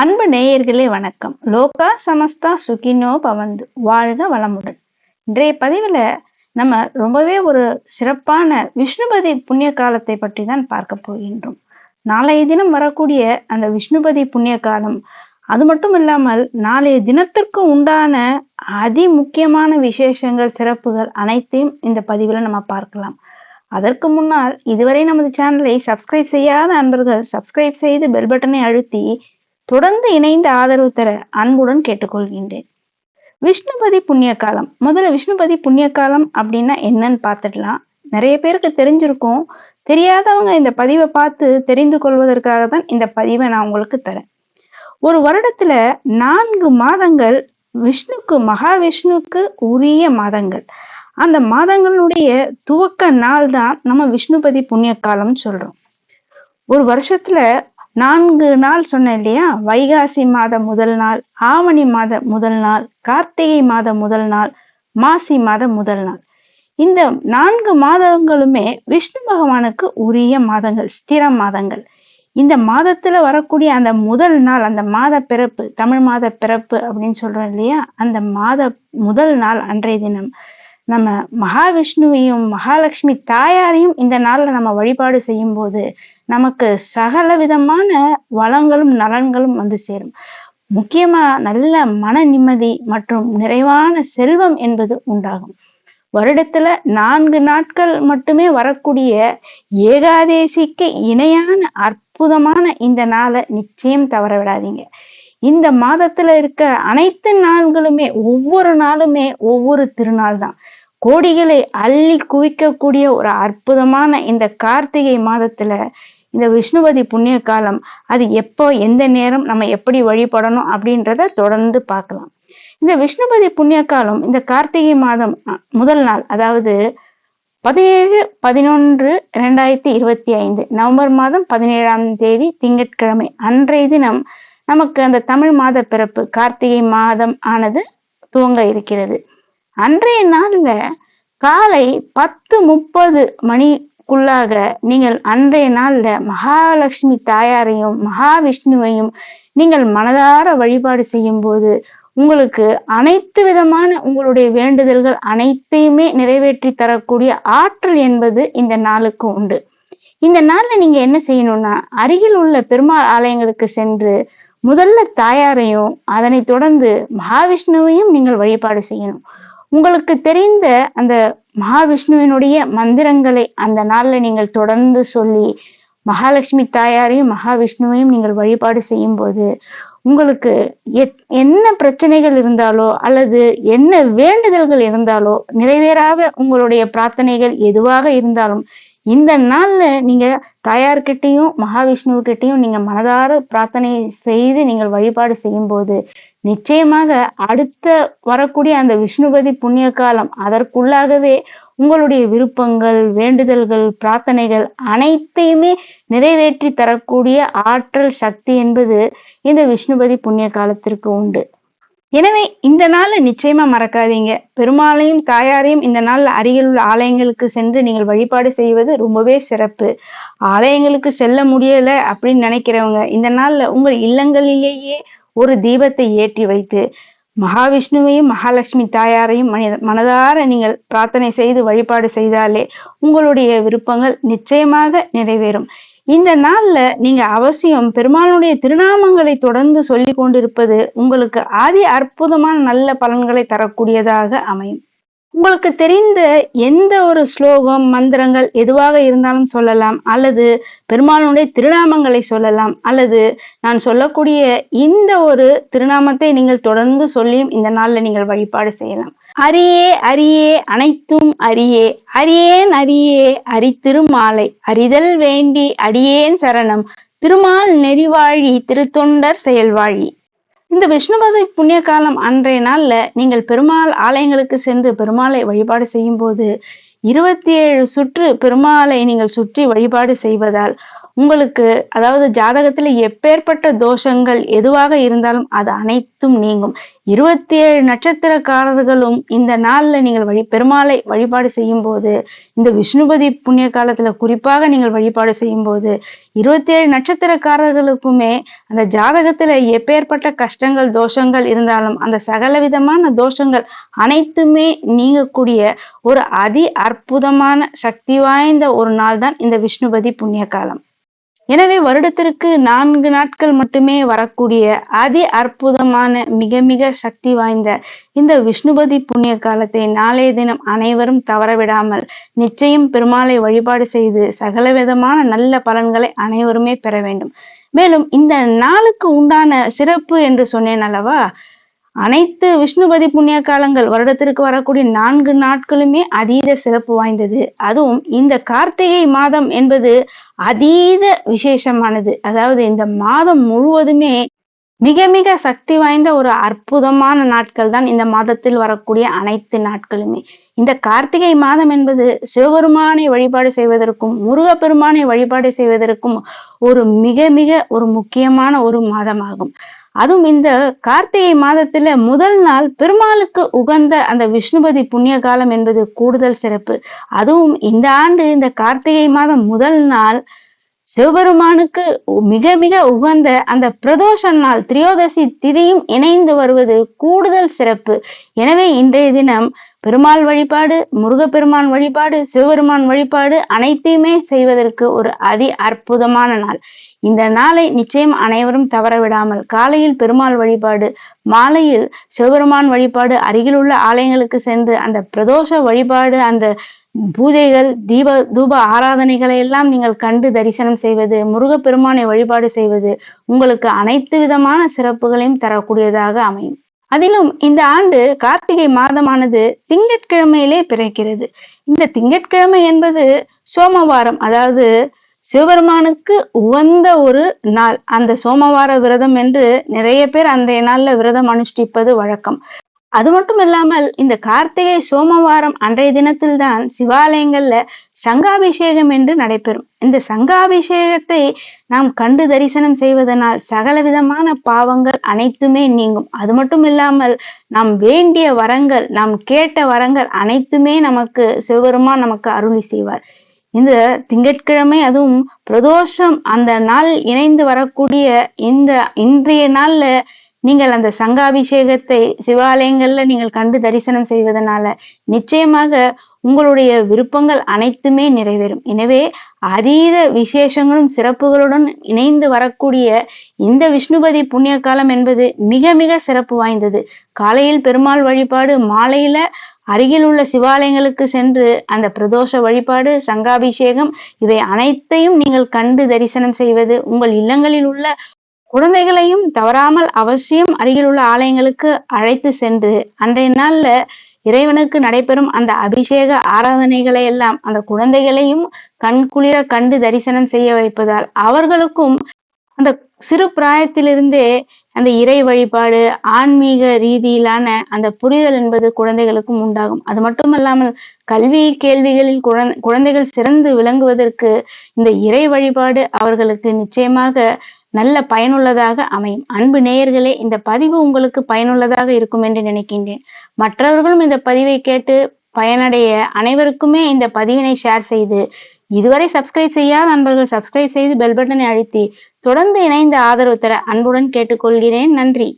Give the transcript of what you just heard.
அன்பு நேயர்களே வணக்கம். லோகா சமஸ்தா சுகினோ பவந்து. வாழ்க வளமுடன். இன்றைய பதிவில் நம்ம ரொம்பவே ஒரு சிறப்பான விஷ்ணுபதி புண்ணிய காலத்தை பற்றி தான் பார்க்க போகின்றோம். நாளைய தினம் வரக்கூடிய அந்த விஷ்ணுபதி புண்ணிய காலம் அது மட்டும் இல்லாமல் நாளைய தினத்திற்கு உண்டான அதி முக்கியமான விசேஷங்கள் சிறப்புகள் அனைத்தையும் இந்த பதிவில் நம்ம பார்க்கலாம். அதற்கு முன்னால் இதுவரை நமது சேனலை சப்ஸ்கிரைப் செய்யாத அன்பர்கள் சப்ஸ்கிரைப் செய்து பெல் பட்டனை அழுத்தி தொடர்ந்து இணைந்து ஆதரவு தர அன்புடன் கேட்டுக்கொள்கின்றேன். விஷ்ணுபதி புண்ணிய காலம் முதல்ல விஷ்ணுபதி புண்ணிய காலம் அப்படின்னா என்னன்னு பார்த்துடலாம். நிறைய பேருக்கு தெரிஞ்சிருக்கும். தெரியாதவங்க இந்த பதிவை பார்த்து தெரிந்து கொள்வதற்காக தான் இந்த பதிவை நான் உங்களுக்கு தரேன். ஒரு வருடத்துல நான்கு மாதங்கள் விஷ்ணுக்கு மகாவிஷ்ணுக்கு உரிய மாதங்கள். அந்த மாதங்களுடைய துவக்க நாள் தான் நம்ம விஷ்ணுபதி புண்ணிய காலம்னு சொல்றோம். ஒரு வருஷத்துல நான்கு நாள் சொன்னேன் இல்லையா? வைகாசி மாத முதல் நாள் ஆவணி மாத முதல் நாள் கார்த்திகை மாத முதல் நாள் மாசி மாத முதல் நாள். இந்த நான்கு மாதங்களுமே விஷ்ணு பகவானுக்கு உரிய மாதங்கள் ஸ்திர மாதங்கள். இந்த மாதத்துல வரக்கூடிய அந்த முதல் நாள் அந்த மாத பிறப்பு தமிழ் மாத பிறப்பு அப்படின்னு சொல்றோம் இல்லையா? அந்த மாத முதல் நாள் அன்றைய தினம். நம்ம மகாவிஷ்ணுவையும் மகாலட்சுமி தாயாரையும் இந்த நாள்ல நம்ம வழிபாடு செய்யும் போது நமக்கு சகல விதமான வளங்களும் நலன்களும் வந்து சேரும். முக்கியமா நல்ல மன நிம்மதி மற்றும் நிறைவான செல்வம் என்பது உண்டாகும். வருடத்துல நான்கு நாட்கள் மட்டுமே வரக்கூடிய ஏகாதேசிக்கு இணையான அற்புதமான இந்த நாளை நிச்சயம் தவற விடாதீங்க. இந்த மாதத்துல இருக்க அனைத்து நாள்களுமே ஒவ்வொரு நாளுமே ஒவ்வொரு திருநாள் தான் கோடிகளை அள்ளி குவிக்கக்கூடிய ஒரு அற்புதமான இந்த கார்த்திகை மாதத்துல இந்த விஷ்ணுபதி புண்ணிய காலம் அது எப்போ எந்த நேரம் நம்ம எப்படி வழிபடணும் அப்படின்றத தொடர்ந்து பார்க்கலாம். இந்த விஷ்ணுபதி புண்ணிய காலம் இந்த கார்த்திகை மாதம் முதல் நாள் அதாவது பதினேழு பதினொன்று ரெண்டாயிரத்தி இருபத்தி ஐந்து நவம்பர் மாதம் பதினேழாம் தேதி திங்கட்கிழமை அன்றைய தினம் நமக்கு அந்த தமிழ் மாத பிறப்பு கார்த்திகை மாதம் ஆனது துவங்க இருக்கிறது. அன்றைய நாள்ல காலை பத்து முப்பது மணிக்குள்ளாக நீங்கள் அன்றைய நாள்ல மகாலட்சுமி தாயாரையும் மகாவிஷ்ணுவையும் நீங்கள் மனதார வழிபாடு செய்யும் போது உங்களுக்கு அனைத்து விதமான உங்களுடைய வேண்டுதல்கள் அனைத்தையுமே நிறைவேற்றி தரக்கூடிய ஆற்றல் என்பது இந்த நாளுக்கு உண்டு. இந்த நாள்ல நீங்க என்ன செய்யணும்னா அருகில் உள்ள பெருமாள் ஆலயங்களுக்கு சென்று முதல்ல தாயாரையும் அதனை தொடர்ந்து மகாவிஷ்ணுவையும் நீங்கள் வழிபாடு செய்யணும். உங்களுக்கு தெரிந்த அந்த மகாவிஷ்ணுவினுடைய மந்திரங்களை அந்த நாள்ல நீங்கள் தொடர்ந்து சொல்லி மகாலட்சுமி தாயாரையும் மகாவிஷ்ணுவையும் நீங்கள் வழிபாடு செய்யும் போது உங்களுக்கு என்ன பிரச்சனைகள் இருந்தாலோ அல்லது என்ன வேண்டுதல்கள் இருந்தாலோ நிறைவேறாத உங்களுடைய பிரார்த்தனைகள் எதுவாக இருந்தாலும் இந்த நாள்ல நீங்க தாயார்கிட்டையும் மகாவிஷ்ணுவுக்கிட்டையும் நீங்க மனதார பிரார்த்தனை செய்து நீங்கள் வழிபாடு செய்யும் போது நிச்சயமாக அடுத்த வரக்கூடிய அந்த விஷ்ணுபதி புண்ணிய காலம் அதற்குள்ளாகவே உங்களுடைய விருப்பங்கள் வேண்டுதல்கள் பிரார்த்தனைகள் அனைத்தையுமே நிறைவேற்றி தரக்கூடிய ஆற்றல் சக்தி என்பது இந்த விஷ்ணுபதி புண்ணிய காலத்திற்கு உண்டு. எனவே இந்த நாள்ல நிச்சயமா மறக்காதீங்க. பெருமாளையும் தாயாரையும் இந்த நாள் அருகில் உள்ள ஆலயங்களுக்கு சென்று நீங்கள் வழிபாடு செய்வது ரொம்பவே சிறப்பு. ஆலயங்களுக்கு செல்ல முடியல அப்படின்னு நினைக்கிறவங்க இந்த நாள்ல உங்கள் இல்லங்களிலேயே ஒரு தீபத்தை ஏற்றி வைத்து மகாவிஷ்ணுவையும் மகாலட்சுமி தாயாரையும் மனதார நீங்கள் பிரார்த்தனை செய்து வழிபாடு செய்தாலே உங்களுடைய விருப்பங்கள் நிச்சயமாக நிறைவேறும். இந்த நாள்ல நீங்க அவசியம் பெருமாளுடைய திருநாமங்களை தொடர்ந்து சொல்லி கொண்டிருப்பது உங்களுக்கு ஆதி அற்புதமான நல்ல பலன்களை தரக்கூடியதாக அமையும். உங்களுக்கு தெரிந்த எந்த ஒரு ஸ்லோகம் மந்திரங்கள் எதுவாக இருந்தாலும் சொல்லலாம் அல்லது பெருமாளுடைய திருநாமங்களை சொல்லலாம் அல்லது நான் சொல்லக்கூடிய இந்த ஒரு திருநாமத்தை நீங்கள் தொடர்ந்து சொல்லியும் இந்த நாளில் நீங்கள் வழிபாடு செய்யலாம். அரியே அரியே அனைத்தும் அரியே அரியேன் அரியே அரி திருமாலை அறிதல் வேண்டி அடியேன் சரணம். திருமால் நெறிவாழி திருத்தொண்டர் செயல்வாழி. இந்த விஷ்ணுபதி புண்ணிய காலம் அன்றைய நாள்ல நீங்கள் பெருமாள் ஆலயங்களுக்கு சென்று பெருமாளை வழிபாடு செய்யும் போது இருபத்தி ஏழு சுற்று பெருமாளை நீங்கள் சுற்றி வழிபாடு செய்வதால் உங்களுக்கு அதாவது ஜாதகத்துல எப்பேற்பட்ட தோஷங்கள் எதுவாக இருந்தாலும் அது அனைத்தும் நீங்கும். இருபத்தி ஏழு நட்சத்திரக்காரர்களும் இந்த நாள்ல நீங்கள் வழி பெருமாளை வழிபாடு செய்யும் போது இந்த விஷ்ணுபதி புண்ணிய காலத்துல குறிப்பாக நீங்கள் வழிபாடு செய்யும் போது இருபத்தி ஏழு நட்சத்திரக்காரர்களுக்குமே அந்த ஜாதகத்துல எப்பேற்பட்ட கஷ்டங்கள் தோஷங்கள் இருந்தாலும் அந்த சகல விதமான தோஷங்கள் அனைத்துமே நீங்கக்கூடிய ஒரு அதி அற்புதமான சக்தி வாய்ந்த ஒரு நாள் தான் இந்த விஷ்ணுபதி புண்ணிய காலம். எனவே வருடத்திற்கு நான்கு நாட்கள் மட்டுமே வரக்கூடிய அதி அற்புதமான மிக மிக சக்தி வாய்ந்த இந்த விஷ்ணுபதி புண்ணிய காலத்தை நாளைய தினம் அனைவரும் தவறவிடாமல் நிச்சயம் பெருமாளை வழிபாடு செய்து சகலவிதமான நல்ல பலன்களை அனைவருமே பெற வேண்டும். மேலும் இந்த நாளுக்கு உண்டான சிறப்பு என்று சொன்னேன் அல்லவா? அனைத்து விஷ்ணுபதி புண்ணிய காலங்கள் வருடத்திற்கு வரக்கூடிய நான்கு நாட்களுமே அதீத சிறப்பு வாய்ந்தது. அதுவும் இந்த கார்த்திகை மாதம் என்பது அதீத விசேஷமானது. அதாவது இந்த மாதம் முழுவதுமே மிக மிக சக்தி வாய்ந்த ஒரு அற்புதமான நாட்கள் தான் இந்த மாதத்தில் வரக்கூடிய அனைத்து நாட்களுமே. இந்த கார்த்திகை மாதம் என்பது சிவபெருமானை வழிபாடு செய்வதற்கும் முருகப்பெருமானை வழிபாடு செய்வதற்கும் ஒரு மிக மிக ஒரு முக்கியமான ஒரு மாதமாகும். அதுவும் இந்த கார்த்திகை மாதத்துல முதல் நாள் பெருமாளுக்கு உகந்த அந்த விஷ்ணுபதி புண்ணிய காலம் என்பது கூடுதல் சிறப்பு. அதுவும் இந்த ஆண்டு இந்த கார்த்திகை மாதம் முதல் நாள் சிவபெருமானுக்கு மிக மிக உகந்த அந்த பிரதோஷ நாள் திரியோதசி திதியும் இணைந்து வருவது கூடுதல் சிறப்பு. எனவே இன்றைய தினம் பெருமாள் வழிபாடு முருகப்பெருமான் வழிபாடு சிவபெருமான் வழிபாடு அனைத்தையுமே செய்வதற்கு ஒரு அதி அற்புதமான நாள். இந்த நாளை நிச்சயம் அனைவரும் தவற விடாமல் காலையில் பெருமாள் வழிபாடு மாலையில் சிவபெருமான் வழிபாடு அருகில் உள்ள ஆலயங்களுக்கு சென்று அந்த பிரதோஷ வழிபாடு அந்த பூஜைகள் தீப தூப ஆராதனைகளை எல்லாம் நீங்கள் கண்டு தரிசனம் செய்வது முருகப்பெருமானை வழிபாடு செய்வது உங்களுக்கு அனைத்து விதமான சிறப்புகளையும் தரக்கூடியதாக அமையும். அதிலும் இந்த ஆண்டு கார்த்திகை மாதமானது திங்கட்கிழமையிலே பிறக்கிறது. இந்த திங்கட்கிழமை என்பது சோமவாரம் அதாவது சிவபெருமானுக்கு உகந்த ஒரு நாள். அந்த சோமவார விரதம் என்று நிறைய பேர் அந்த நாள்ல விரதம் அனுஷ்டிப்பது வழக்கம். அது மட்டும் இல்லாமல் இந்த கார்த்திகை சோமவாரம் அன்றைய தினத்தில் தான் சிவாலயங்கள்ல சங்காபிஷேகம் என்று நடைபெறும். இந்த சங்காபிஷேகத்தை நாம் கண்டு தரிசனம் செய்வதனால் சகல விதமான பாவங்கள் அனைத்துமே நீங்கும். அது மட்டும் இல்லாமல் நாம் வேண்டிய வரங்கள் நாம் கேட்ட வரங்கள் அனைத்துமே நமக்கு சிவபெருமான் நமக்கு அருளி செய்வார். இந்த திங்கட்கிழமை அதுவும் பிரதோஷம். அந்த நாள் இணைந்து வரக்கூடிய இந்த இன்றைய நாள்ல நீங்கள் அந்த சங்காபிஷேகத்தை சிவாலயங்கள்ல நீங்கள் கண்டு தரிசனம் செய்வதனால நிச்சயமாக உங்களுடைய விருப்பங்கள் அனைத்துமே நிறைவேறும். எனவே அதீத விசேஷங்களும் சிறப்புகளுடன் இணைந்து வரக்கூடிய இந்த விஷ்ணுபதி புண்ணிய காலம் என்பது மிக மிக சிறப்பு வாய்ந்தது. காலையில் பெருமாள் வழிபாடு மாலையில அருகில் உள்ள சிவாலயங்களுக்கு சென்று அந்த பிரதோஷ வழிபாடு சங்காபிஷேகம் இவை அனைத்தையும் நீங்கள் கண்டு தரிசனம் செய்வது உங்கள் இல்லங்களில் உள்ள குழந்தைகளையும் தவறாமல் அவசியம் அருகில் உள்ள ஆலயங்களுக்கு அழைத்து சென்று அன்றைய நாள்ல இறைவனுக்கு நடைபெறும் அந்த அபிஷேக ஆராதனைகளை எல்லாம் அந்த குழந்தைகளையும் கண்குளிர கண்டு தரிசனம் செய்ய வைப்பதால் அவர்களுக்கும் அந்த சிறு பிராயத்திலிருந்தே அந்த இறை வழிபாடு ஆன்மீக ரீதியிலான அந்த புரிதல் என்பது குழந்தைகளுக்கும் உண்டாகும். அது மட்டுமல்லாமல் கல்வி கேள்விகளில் குழந்தைகள் சிறந்து விளங்குவதற்கு இந்த இறை வழிபாடு அவர்களுக்கு நிச்சயமாக நல்ல பயனுள்ளதாக அமையும். அன்பு நேயர்களே இந்த பதிவு உங்களுக்கு பயனுள்ளதாக இருக்கும் என்று நினைக்கின்றேன். மற்றவர்களும் இந்த பதிவை கேட்டு பயனடைய அனைவருக்குமே இந்த பதிவினை ஷேர் செய்து இதுவரை சப்ஸ்கிரைப் செய்யாத நண்பர்கள் சப்ஸ்கிரைப் செய்து பெல் பட்டனை அழுத்தி தொடர்ந்து இணைந்து ஆதரவு தர அன்புடன் கேட்டுக்கொள்கிறேன். நன்றி.